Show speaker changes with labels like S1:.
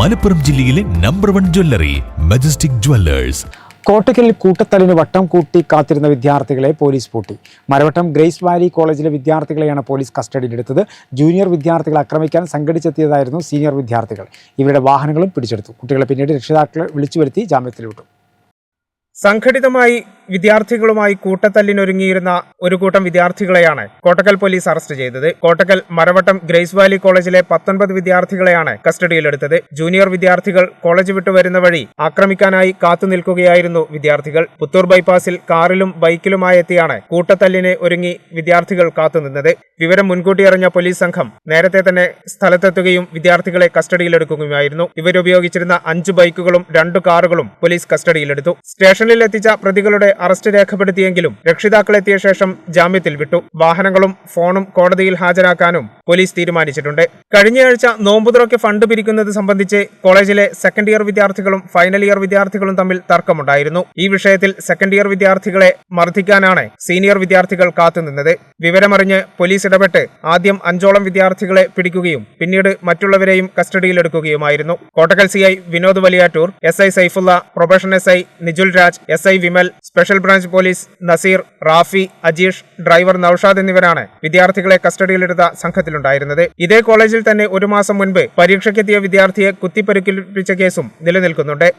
S1: മലപ്പുറം ജില്ലയിലെ number one jewellery Majestic Jewellers
S2: കോട്ടയ്ക്കലിൽ കൂട്ടത്തലിന് വട്ടം കൂട്ടി കാത്തിരുന്ന വിദ്യാർത്ഥികളെ പോലീസ് പൂട്ടി. മരവട്ടം ഗ്രേസ് വാലി കോളേജിലെ വിദ്യാർത്ഥികളെയാണ് പോലീസ് കസ്റ്റഡിയിലെടുത്തത്. ജൂനിയർ വിദ്യാർത്ഥികളെ ആക്രമിക്കാൻ സംഘടിച്ചെത്തിയതായിരുന്നു സീനിയർ വിദ്യാർത്ഥികൾ. ഇവരുടെ വാഹനങ്ങളും പിടിച്ചെടുത്തു. കുട്ടികളെ പിന്നീട് രക്ഷിതാക്കളെ വിളിച്ചു വരുത്തി ജാമ്യത്തിൽ വിട്ടു
S3: സംഘടിതമായി വിദ്യാർത്ഥികളുമായി കൂട്ടത്തല്ലിനൊരുങ്ങിയിരുന്ന ഒരു കൂട്ടം വിദ്യാർത്ഥികളെയാണ് കോട്ടക്കൽ പോലീസ് അറസ്റ്റ് ചെയ്തത്. കോട്ടക്കൽ മരവട്ടം ഗ്രേസ് വാലി കോളേജിലെ പത്തൊൻപത് വിദ്യാർത്ഥികളെയാണ് കസ്റ്റഡിയിലെടുത്തത്. ജൂനിയർ വിദ്യാർത്ഥികൾ കോളേജ് വിട്ടു വരുന്ന വഴി ആക്രമിക്കാനായി കാത്തുനിൽക്കുകയായിരുന്നു വിദ്യാർത്ഥികൾ. പുത്തൂർ ബൈപ്പാസിൽ കാറിലും ബൈക്കിലുമായി എത്തിയാണ് കൂട്ടത്തല്ലിന് ഒരുങ്ങി വിദ്യാർത്ഥികൾ കാത്തുനിന്നത് വിവരം മുൻകൂട്ടി അറിഞ്ഞ പോലീസ് സംഘം നേരത്തെ തന്നെ സ്ഥലത്തെത്തുകയും വിദ്യാർത്ഥികളെ കസ്റ്റഡിയിലെടുക്കുകയുമായിരുന്നു. ഇവരുപയോഗിച്ചിരുന്ന അഞ്ച് ബൈക്കുകളും രണ്ട് കാറുകളും പോലീസ് കസ്റ്റഡിയിലെടുത്തു. സ്റ്റേഷനിൽ എത്തിച്ച പ്രതികളുടെ അറസ്റ്റ് രേഖപ്പെടുത്തിയെങ്കിലും രക്ഷിതാക്കളെത്തിയ ശേഷം ജാമ്യത്തിൽ വിട്ടു. വാഹനങ്ങളും ഫോണും കോടതിയിൽ ഹാജരാക്കാനും പോലീസ് തീരുമാനിച്ചിട്ടുണ്ട്. കഴിഞ്ഞയാഴ്ച നോമ്പുതുറയ്ക്ക് ഫണ്ട് പിരിക്കുന്നത് സംബന്ധിച്ച് കോളേജിലെ സെക്കൻഡ് ഇയർ വിദ്യാർത്ഥികളും ഫൈനൽ ഇയർ വിദ്യാർത്ഥികളും തമ്മിൽ തർക്കമുണ്ടായിരുന്നു. ഈ വിഷയത്തിൽ സെക്കൻഡ് ഇയർ വിദ്യാർത്ഥികളെ മർദ്ദിക്കാനാണ് സീനിയർ വിദ്യാർത്ഥികൾ കാത്തുനിന്നത്. വിവരമറിഞ്ഞ് പോലീസ് ഇടപെട്ട് ആദ്യം അഞ്ചോളം വിദ്യാർത്ഥികളെ പിടിക്കുകയും പിന്നീട് മറ്റുള്ളവരെയും കസ്റ്റഡിയിലെടുക്കുകയുമായിരുന്നു. Kottakkal C I Vinod Valiyattoor S I Saifulla probation S I Nijul Raj S I Vimal special branch police Naseer Rafi Ajeesh driver Naushad എന്നിവരാണ് വിദ്യാർത്ഥികളെ കസ്റ്റഡിയിലെടുത്ത സംഘത്തിലുണ്ടായിരുന്നത്. ഇതേ കോളേജിൽ തന്നെ ഒരു മാസം മുൻപ് പരീക്ഷയ്ക്കെത്തിയ വിദ്യാർത്ഥിയെ കുത്തിപ്പരിക്കേൽപ്പിച്ച കേസും നിലനിൽക്കുന്നുണ്ട്.